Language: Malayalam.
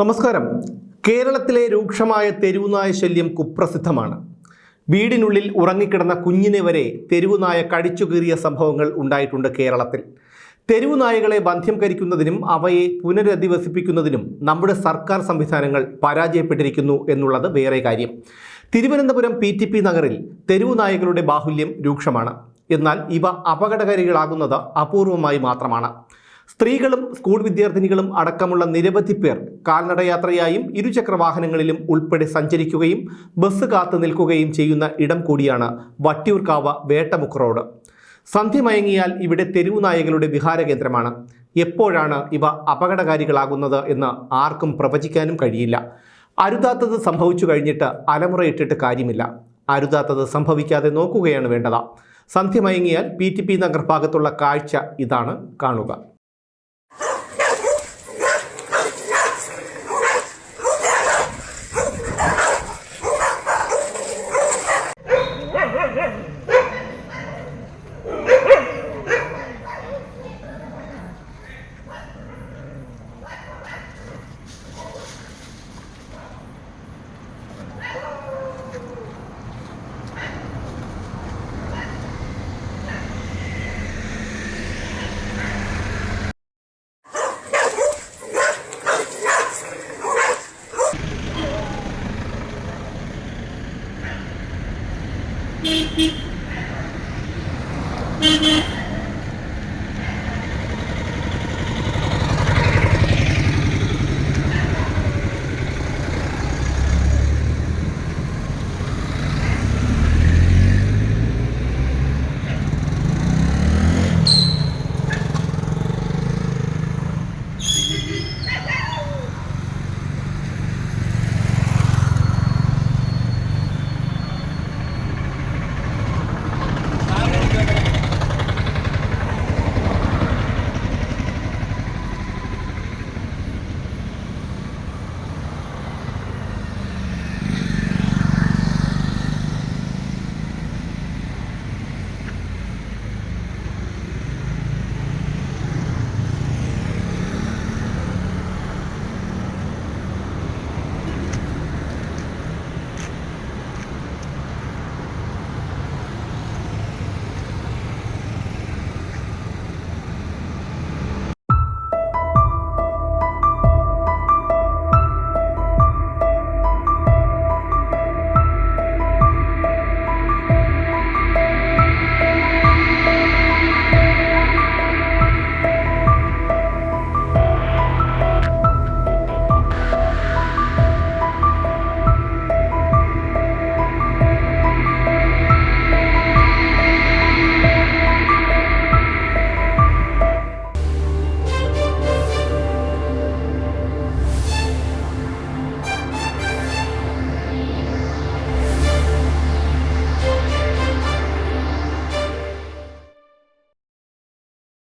നമസ്കാരം. കേരളത്തിലെ രൂക്ഷമായ തെരുവുനായ ശല്യം കുപ്രസിദ്ധമാണ്. വീടിനുള്ളിൽ ഉറങ്ങിക്കിടന്ന കുഞ്ഞിനെ വരെ തെരുവുനായ കടിച്ചുകീറിയ സംഭവങ്ങൾ ഉണ്ടായിട്ടുണ്ട് കേരളത്തിൽ. തെരുവുനായകളെ ബന്ധ്യംകരിക്കുന്നതിനും അവയെ പുനരധിവസിപ്പിക്കുന്നതിനും നമ്മുടെ സർക്കാർ സംവിധാനങ്ങൾ പരാജയപ്പെട്ടിരിക്കുന്നു എന്നുള്ളത് വേറെ കാര്യം. തിരുവനന്തപുരം പി ടി പി നഗറിൽ തെരുവുനായകളുടെ ബാഹുല്യം രൂക്ഷമാണ്. എന്നാൽ ഇവ അപകടകാരികളാകുന്നത് അപൂർവമായി മാത്രമാണ്. സ്ത്രീകളും സ്കൂൾ വിദ്യാർത്ഥിനികളും അടക്കമുള്ള നിരവധി പേർ കാൽനടയാത്രയായും ഇരുചക്ര വാഹനങ്ങളിലും ഉൾപ്പെടെ സഞ്ചരിക്കുകയും ബസ് കാത്തു നിൽക്കുകയും ചെയ്യുന്ന ഇടം കൂടിയാണ് വട്ടിയൂർക്കാവ് വേട്ടമുക്ക് റോഡ്. സന്ധ്യ മയങ്ങിയാൽ ഇവിടെ തെരുവു നായകളുടെ വിഹാര കേന്ദ്രമാണ്. എപ്പോഴാണ് ഇവ അപകടകാരികളാകുന്നത് എന്ന് ആർക്കും പ്രവചിക്കാനും കഴിയില്ല. അരുതാത്തത് സംഭവിച്ചു കഴിഞ്ഞിട്ട് അലമുറയിട്ടിട്ട് കാര്യമില്ല. അരുതാത്തത് സംഭവിക്കാതെ നോക്കുകയാണ് വേണ്ടത്. സന്ധ്യ മയങ്ങിയാൽ പി ടി പി നഗർ ഭാഗത്തുള്ള കാഴ്ച ഇതാണ്. കാണുക. Mm-hmm.